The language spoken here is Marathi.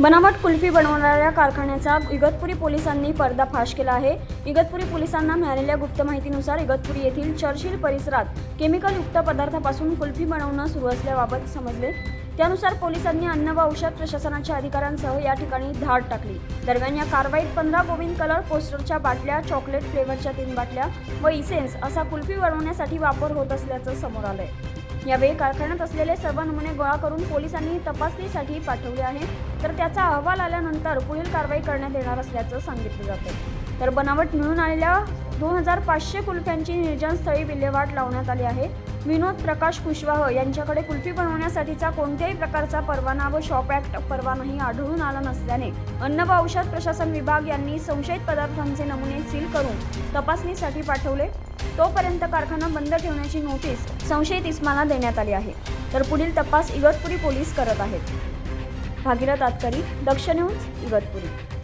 बनावट कुल्फी बनवणाऱ्या कारखान्याचा इगतपुरी पोलिसांनी पर्दाफाश केला आहे. इगतपुरी पोलिसांना मिळालेल्या गुप्त माहितीनुसार इगतपुरी येथील चर्चिल परिसरात केमिकलयुक्त पदार्थापासून कुल्फी बनवणं सुरू असल्याबाबत समजले. त्यानुसार पोलिसांनी अन्न व औषध प्रशासनाच्या अधिकाऱ्यांसह या ठिकाणी धाड टाकली. दरम्यान या कारवाईत पंधरा गोविंद कलर पोस्टरच्या बाटल्या चॉकलेट फ्लेवरच्या तीन बाटल्या व इसेन्स असा कुल्फी बनवण्यासाठी वापर होत असल्याचं समोर आलंय. यावेळी कारखान्यात असलेले सर्व नमुने गोळा करून पोलिसांनी तपासणीसाठी पाठवले आहे तर त्याचा अहवाल आल्यानंतर पुढील कारवाई करण्यात येणार असल्याचं सांगितलं जातं तर बनावट मिळून आलेल्या दोन हजार पाचशे कुल्फ्यांची निर्जनस्थळी विल्हेवाट लावण्यात आली आहे. विनोद प्रकाश कुशवाह यांच्याकडे कुल्फी बनवण्यासाठीचा कोणत्याही प्रकारचा परवाना व शॉप ॲक्ट परवानाही आढळून आला नसल्याने अन्न व औषध प्रशासन विभाग यांनी संशयित पदार्थांचे नमुने सील करून तपासणीसाठी पाठवले. तोपर्यंत कारखाना बंद ठेवण्याची नोटीस संशयित इस्माला देण्यात आली आहे. तर पुढील तपास इगतपुरी पोलीस करत आहेत. भागीरथ आतकरी दक्ष न्यूज इगतपुरी.